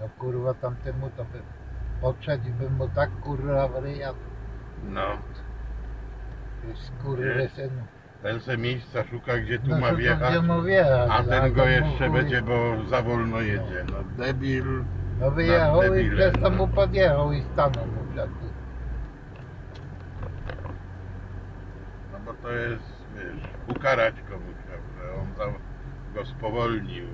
No kurwa tamtemu to by podszedł bym mu tak kurwa w ryja No. skurwysynu. Ten se miejsca szuka, gdzie tu No ma wjechać. gdzie wjechać, A ten go jeszcze mu będzie, bo za wolno jedzie. No debil. No wyjechał i debilem, przez to no. mu podjechał i stanął mu przed tym. No bo to jest, wiesz, ukarać komuś że on za, go spowolnił.